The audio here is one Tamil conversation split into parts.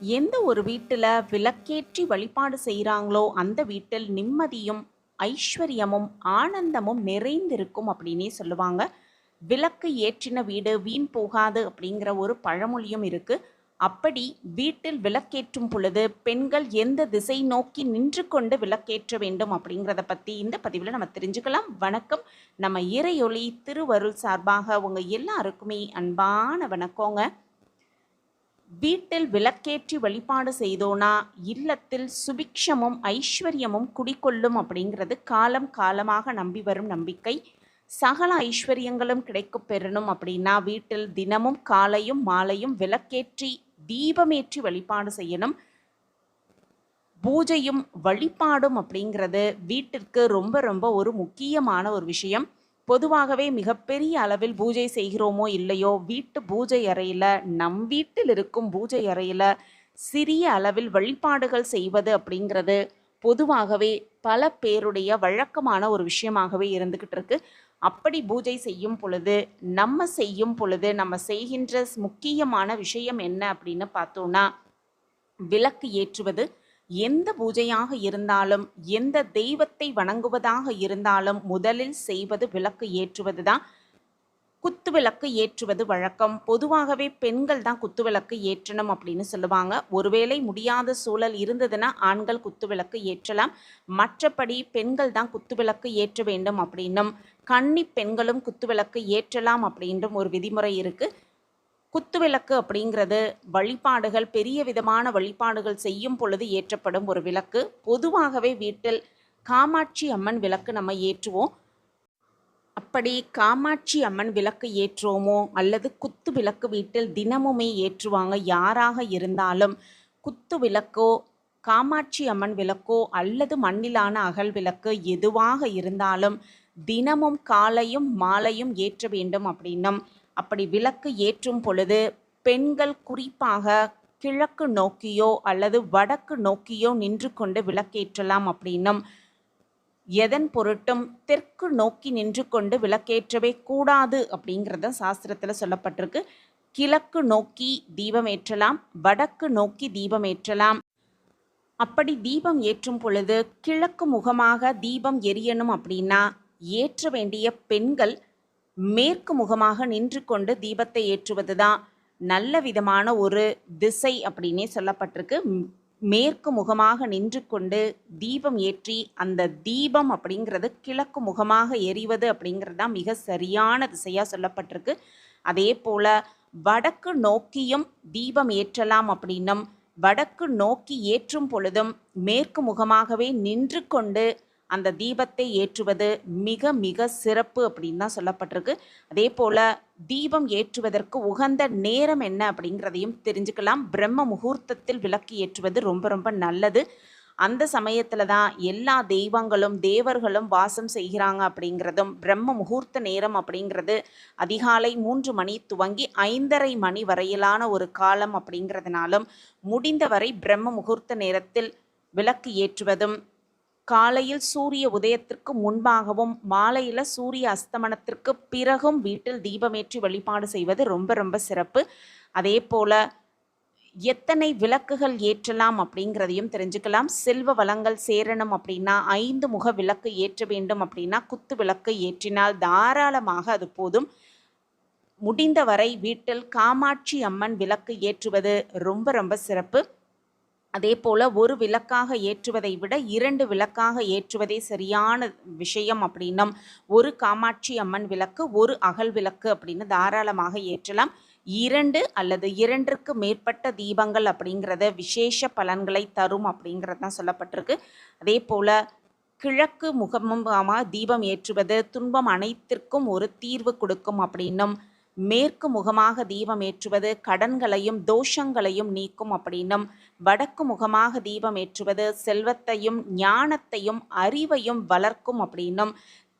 எந்த ஒரு வீட்டில் விளக்கேற்றி வழிபாடு செய்கிறாங்களோ அந்த வீட்டில் நிம்மதியும் ஐஸ்வர்யமும் ஆனந்தமும் நிறைந்திருக்கும் அப்படின்னே சொல்லுவாங்க. விளக்கு ஏற்றின வீடு வீண் போகாது அப்படிங்கிற ஒரு பழமொழியும் இருக்குது அப்படி வீட்டில் விளக்கேற்றும் பொழுது பெண்கள் எந்த திசை நோக்கி நின்று கொண்டு விளக்கேற்ற வேண்டும் அப்படிங்கிறத பற்றி இந்த பதிவில் நம்ம தெரிஞ்சுக்கலாம். வணக்கம். நம்ம இறையொளி திருவருள் சார்பாக உங்கள் எல்லாருக்குமே அன்பான வணக்கங்க. வீட்டில் விளக்கேற்றி வழிபாடு செய்தோனா இல்லத்தில் சுபிக்ஷமும் ஐஸ்வர்யமும் குடிக்கொள்ளும் அப்படிங்கிறது காலம் காலமாக நம்பி வரும் நம்பிக்கை. சகல ஐஸ்வர்யங்களும் கிடைக்கப் பெறணும் அப்படின்னா வீட்டில் தினமும் காலையும் மாலையும் விளக்கேற்றி தீபமேற்றி வழிபாடு செய்யணும். பூஜையும் வழிபாடும் அப்படிங்கிறது வீட்டிற்கு ரொம்ப ரொம்ப ஒரு முக்கியமான ஒரு விஷயம். பொதுவாகவே மிகப்பெரிய அளவில் பூஜை செய்கிறோமோ இல்லையோ வீட்டு பூஜை அறையில் நம் வீட்டில் இருக்கும் பூஜை அறையில் சிறிய அளவில் வழிபாடுகள் செய்வது அப்படிங்கிறது பொதுவாகவே பல பேருடைய வழக்கமான ஒரு விஷயமாகவே இருந்துக்கிட்டு இருக்கு. அப்படி பூஜை செய்யும் பொழுது நம்ம செய்யும் பொழுது நம்ம செய்கின்ற முக்கியமான விஷயம் என்ன அப்படின்னு பார்த்தோன்னா விளக்கு ஏற்றுவது எந்த பூஜையாக இருந்தாலும் எந்த தெய்வத்தை வணங்குவதாக இருந்தாலும் முதலில் செய்வது விளக்கு ஏற்றுவது தான் குத்து விளக்கு ஏற்றுவது வழக்கம். பொதுவாகவே பெண்கள் தான் குத்து விளக்கு ஏற்றணும் அப்படின்னு சொல்லுவாங்க. ஒருவேளை முடியாத சூழல் இருந்ததுன்னா ஆண்கள் குத்து விளக்கு ஏற்றலாம். மற்றபடி பெண்கள் தான் குத்து விளக்கு ஏற்ற வேண்டும் அப்படின்னும். கன்னி பெண்களும் குத்து விளக்கு ஏற்றலாம் அப்படின்றும் ஒரு விதிமுறை இருக்குது குத்துவிளக்கு அப்படிங்கிறது வழிபாடுகள் பெரிய விதமான வழிபாடுகள் செய்யும் பொழுது ஏற்றப்படும் ஒரு விளக்கு. பொதுவாகவே வீட்டில் காமாட்சி அம்மன் விளக்கு நம்ம ஏற்றுவோம். அப்படி காமாட்சி அம்மன் விளக்கு ஏற்றுவோமோ அல்லது குத்து விளக்கு வீட்டில் தினமுமே ஏற்றுவாங்க யாராக இருந்தாலும் குத்து விளக்கோ காமாட்சி அம்மன் விளக்கோ அல்லது மண்ணிலான அகல் விளக்கு எதுவாக இருந்தாலும் தினமும் காலையும் மாலையும் ஏற்ற வேண்டும் அப்படின்னும் அப்படி விளக்கு ஏற்றும் பொழுது பெண்கள் குறிப்பாக கிழக்கு நோக்கியோ அல்லது வடக்கு நோக்கியோ நின்று கொண்டு விளக்கேற்றலாம் அப்படின்னும். எதன் பொருட்டும் தெற்கு நோக்கி நின்று கொண்டு விளக்கேற்றவே கூடாது அப்படிங்கிறத சாஸ்திரத்தில் சொல்லப்பட்டிருக்கு. கிழக்கு நோக்கி தீபம் ஏற்றலாம் வடக்கு நோக்கி தீபம் ஏற்றலாம். அப்படி தீபம் ஏற்றும் பொழுது கிழக்கு முகமாக தீபம் எரியணும் அப்படின்னா ஏற்ற வேண்டிய பெண்கள் மேற்கு முகமாக நின்று கொண்டு தீபத்தை ஏற்றுவது தான் நல்ல விதமான ஒரு திசை அப்படின்னே சொல்லப்பட்டிருக்கு. மேற்கு முகமாக நின்று கொண்டு தீபம் ஏற்றி அந்த தீபம் அப்படிங்கிறது கிழக்கு முகமாக எரிவது அப்படிங்கிறது தான் மிக சரியான திசையாக சொல்லப்பட்டிருக்கு. அதே போல் வடக்கு நோக்கியும் தீபம் ஏற்றலாம் அப்படின்னும் வடக்கு நோக்கி ஏற்றும் பொழுதும் மேற்கு முகமாகவே நின்று கொண்டு அந்த தீபத்தை ஏற்றுவது மிக மிக சிறப்பு அப்படின்னு தான் சொல்லப்பட்டிருக்கு. அதே போல் தீபம் ஏற்றுவதற்கு உகந்த நேரம் என்ன அப்படிங்கிறதையும் தெரிஞ்சுக்கலாம். பிரம்ம முகூர்த்தத்தில் விளக்கு ஏற்றுவது ரொம்ப ரொம்ப நல்லது. அந்த சமயத்தில் தான் எல்லா தெய்வங்களும் தேவர்களும் வாசம் செய்கிறாங்க அப்படிங்கிறதும் பிரம்ம முகூர்த்த நேரம் அப்படிங்கிறது அதிகாலை மூன்று மணி துவங்கி ஐந்தரை மணி வரையிலான ஒரு காலம் அப்படிங்கிறதுனாலும் முடிந்தவரை பிரம்ம முகூர்த்த நேரத்தில் விளக்கு ஏற்றுவதும் காலையில் சூரிய உதயத்திற்கு முன்பாகவும் மாலையில் சூரிய அஸ்தமனத்திற்கு பிறகும் வீட்டில் தீபமேற்றி வழிபாடு செய்வது ரொம்ப ரொம்ப சிறப்பு. அதே போல் எத்தனை விளக்குகள் ஏற்றலாம் அப்படிங்கிறதையும் தெரிஞ்சுக்கலாம். செல்வ வளங்கள் சேரணும் அப்படின்னா ஐந்து முக விளக்கு ஏற்ற வேண்டும் அப்படின்னா குத்து விளக்கு ஏற்றினால் தாராளமாக அது போதும். முடிந்தவரை வீட்டில் காமாட்சி அம்மன் விளக்கு ஏற்றுவது ரொம்ப ரொம்ப சிறப்பு. அதே போல் ஒரு விளக்காக ஏற்றுவதை விட இரண்டு விளக்காக ஏற்றுவதே சரியான விஷயம் அப்படின்னும் ஒரு காமாட்சி அம்மன் விளக்கு ஒரு அகல் விளக்கு அப்படின்னு தாராளமாக ஏற்றலாம். இரண்டு அல்லது இரண்டிற்கு மேற்பட்ட தீபங்கள் அப்படிங்கிறத விசேஷ பலன்களை தரும் அப்படிங்கிறது தான் சொல்லப்பட்டிருக்கு. அதே போல் கிழக்கு முகமாக தீபம் ஏற்றுவது துன்பம் அனைத்திற்கும் ஒரு தீர்வு கொடுக்கும் அப்படின்னும் மேற்கு முகமாக தீபம் ஏற்றுவது கடன்களையும் தோஷங்களையும் நீக்கும் அப்படின்னும். வடக்கு முகமாக தீபம் ஏற்றுவது செல்வத்தையும் ஞானத்தையும் அறிவையும் வளர்க்கும் அப்படின்னும்.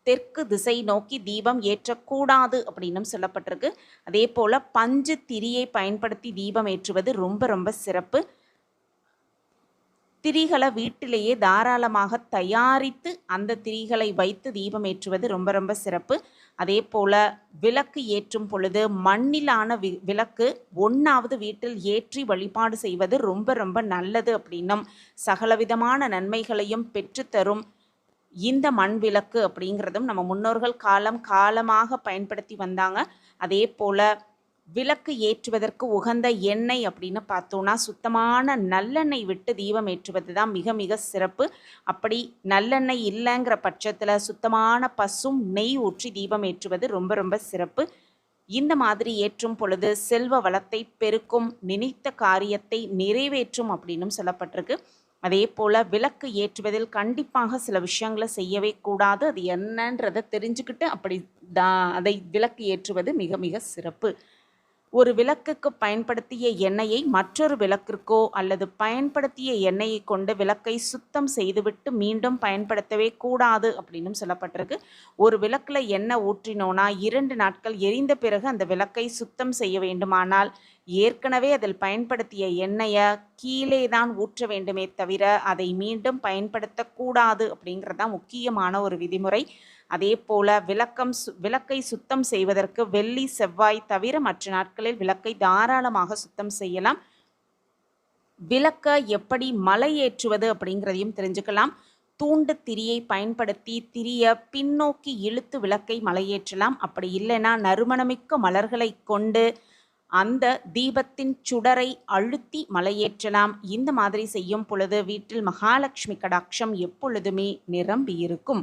தெற்கு திசை நோக்கி தீபம் ஏற்றக்கூடாது அப்படின்னும் சொல்லப்பட்டிருக்கு. அதே போல் பஞ்சு திரியை பயன்படுத்தி தீபம் ஏற்றுவது ரொம்ப ரொம்ப சிறப்பு. திரிகளை வீட்டிலேயே தாராளமாக தயாரித்து அந்த திரிகளை வைத்து தீபம் ஏற்றுவது ரொம்ப ரொம்ப சிறப்பு. அதே போல் விளக்கு ஏற்றும் பொழுது மண்ணிலான வி விளக்கு ஒன்றாவது வீட்டில் ஏற்றி வழிபாடு செய்வது ரொம்ப ரொம்ப நல்லது அப்படின்னும் சகலவிதமான நன்மைகளையும் பெற்றுத்தரும் இந்த மண் விளக்கு அப்படிங்கிறதும் நம்ம முன்னோர்கள் காலம் காலமாக பயன்படுத்தி வந்தாங்க. அதே போல் விளக்கு ஏற்றுவதற்கு உகந்த எண்ணெய் அப்படின்னு பார்த்தோன்னா சுத்தமான நல்லெண்ணெய் விட்டு தீபம் ஏற்றுவது தான் மிக மிக சிறப்பு. அப்படி நல்லெண்ணெய் இல்லைங்கிற பட்சத்தில் சுத்தமான பசும் நெய் ஊற்றி தீபம் ஏற்றுவது ரொம்ப ரொம்ப சிறப்பு. இந்த மாதிரி ஏற்றும் பொழுது செல்வ வளத்தை பெருக்கும் நினைத்த காரியத்தை நிறைவேற்றும் அப்படின்னும் சொல்லப்பட்டிருக்கு. அதே போல் விளக்கு ஏற்றுவதில் கண்டிப்பாக சில விஷயங்களை செய்யவே கூடாது. அது என்னன்றதை தெரிஞ்சுக்கிட்டு அப்படி தான் அதை விளக்கு ஏற்றுவது மிக மிக சிறப்பு. ஒரு விளக்குக்கு பயன்படுத்திய எண்ணெயை மற்றொரு விளக்கிற்கோ அல்லது பயன்படுத்திய எண்ணெயை கொண்டு விளக்கை சுத்தம் செய்துவிட்டு மீண்டும் பயன்படுத்தவே கூடாது அப்படின்னும் சொல்லப்பட்டிருக்கு. ஒரு விளக்கில் எண்ணெய் ஊற்றினோன்னா இரண்டு நாட்கள் எரிந்த பிறகு அந்த விளக்கை சுத்தம் செய்ய வேண்டுமானால் ஏற்கனவே அதில் பயன்படுத்திய எண்ணெயை கீழே தான் ஊற்ற வேண்டுமே தவிர அதை மீண்டும் பயன்படுத்தக்கூடாது அப்படிங்கிறது தான் முக்கியமான ஒரு விதிமுறை. அதே போல விளக்கம் சு விளக்கை சுத்தம் செய்வதற்கு வெள்ளி செவ்வாய் தவிர மற்ற நாட்களில் விளக்கை தாராளமாக சுத்தம் செய்யலாம். விளக்க எப்படி மலை ஏற்றுவது அப்படிங்கிறதையும் தெரிஞ்சுக்கலாம். தூண்டு திரியை பயன்படுத்தி திரிய பின்னோக்கி இழுத்து விளக்கை மலையேற்றலாம் அப்படி இல்லைன்னா நறுமணமிக்க மலர்களை கொண்டு அந்த தீபத்தின் சுடரை அழுத்தி மலையேற்றலாம் இந்த மாதிரி செய்யும் பொழுது வீட்டில் மகாலட்சுமி கடாட்சம் எப்பொழுதுமே நிரம்பியிருக்கும்.